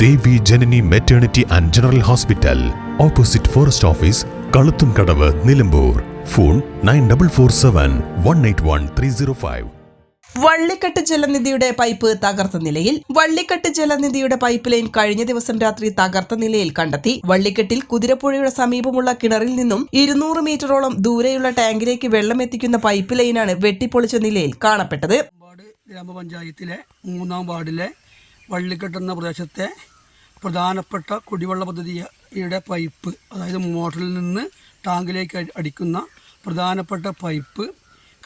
Devi Janani maternity and general hospital opposite forest office കളുത്തും Kadavu Nilambur. Phone nine double four seven one eight one three zero five. വള്ളിക്കെട്ട് ജലനിധിയുടെ pipe തകർത്ത നിലയിൽ വള്ളിക്കെട്ട് ജലനിധിയുടെ pipe line കഴിഞ്ഞ ദിവസം രാത്രി തകർത്ത നിലയിൽ കണ്ടെത്തി. വള്ളിക്കെട്ടിൽ കുതിരപ്പുഴയുടെ സമീപമുള്ള കിണറിൽ നിന്നും ഇരുന്നൂറ് മീറ്ററോളം ദൂരെയുള്ള ടാങ്കിലേക്ക് വെള്ളം എത്തിക്കുന്ന പൈപ്പ് ലൈനാണ് വെട്ടിപ്പൊളിച്ച നിലയിൽ കാണപ്പെട്ടത്. വാർഡ് ഗ്രാമപഞ്ചായത്തിലെ മൂന്നാം വാർഡിലെ വള്ളിക്കെട്ട് എന്ന പ്രദേശത്തെ പ്രധാനപ്പെട്ട കുടിവെള്ള പദ്ധതിയുടെ പൈപ്പ് അതായത് മോട്ടറിൽ നിന്ന് ടാങ്കിലേക്ക് അടിക്കുന്ന പ്രധാനപ്പെട്ട പൈപ്പ്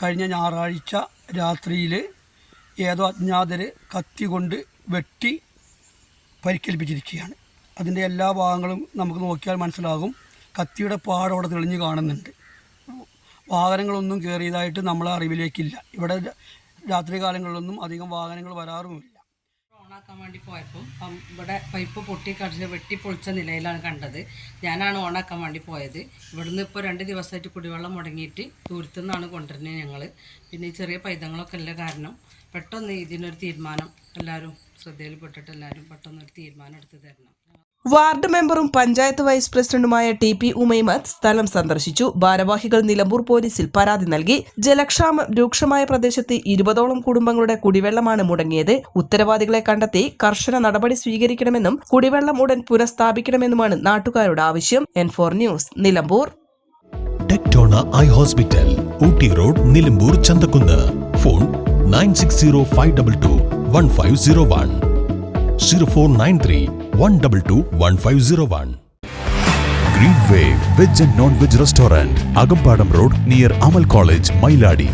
കഴിഞ്ഞ ഞായറാഴ്ച രാത്രിയിൽ ഏതോ അജ്ഞാതർ കത്തി കൊണ്ട് വെട്ടി പരിക്കേൽപ്പിച്ചിരിക്കുകയാണ്. അതിന്റെ എല്ലാ ഭാഗങ്ങളും നമുക്ക് നോക്കിയാൽ മനസ്സിലാകും. കത്തിയുടെ പാട് അവിടെ തെളിഞ്ഞ് കാണുന്നുണ്ട്. വാഹനങ്ങളൊന്നും കയറിയതായിട്ട് നമ്മളെ അറിവിലേക്കില്ല. ഇവിടെ രാത്രി കാലങ്ങളിലൊന്നും അധികം വാഹനങ്ങൾ വരാറുമില്ല. ഓണാക്കാൻ വേണ്ടി പോയപ്പം പം- ഇവിടെ പൈപ്പ് പൊട്ടി കടിച്ച് വെട്ടി പൊളിച്ച നിലയിലാണ് കണ്ടത്. ഞാനാണ് ഓണാക്കാൻ വേണ്ടി പോയത്. ഇവിടുന്ന് ഇപ്പോൾ രണ്ട് ദിവസമായിട്ട് കുടിവെള്ളം മുടങ്ങിയിട്ട് ദൂരത്തു നിന്നാണ് കൊണ്ടുവരുന്നത് ഞങ്ങൾ പിന്നെ ഈ ചെറിയ പൈതങ്ങളൊക്കെ അല്ല കാരണം പെട്ടെന്ന് ഇതിനൊരു തീരുമാനം എല്ലാവരും ശ്രദ്ധയിൽപ്പെട്ടിട്ട് എല്ലാവരും പെട്ടെന്നൊരു തീരുമാനം എടുത്ത് തരണം. വാർഡ് മെമ്പറും പഞ്ചായത്ത് വൈസ് പ്രസിഡന്റുമായ ടി പി ഉമൈമത്ത് സ്ഥലം സന്ദർശിച്ചു. ഭാരവാഹികൾ നിലമ്പൂർ പോലീസിൽ പരാതി നൽകി. ജലക്ഷാമം രൂക്ഷമായ പ്രദേശത്ത് ഇരുപതോളം കുടുംബങ്ങളുടെ കുടിവെള്ളമാണ് മുടങ്ങിയത്. ഉത്തരവാദികളെ കണ്ടെത്തി കർശന നടപടി സ്വീകരിക്കണമെന്നും കുടിവെള്ളം ഉടൻ പുനഃസ്ഥാപിക്കണമെന്നുമാണ് നാട്ടുകാരുടെ ആവശ്യം. N four news Nilambur. Tectona eye hospital Ooty road Nilambur Chanthakunnu. Phone nine six zero five double two one five zero one. Zero four nine three one double two one five zero one green way veg and non veg restaurant Akampadam road near Amal college Mayiladi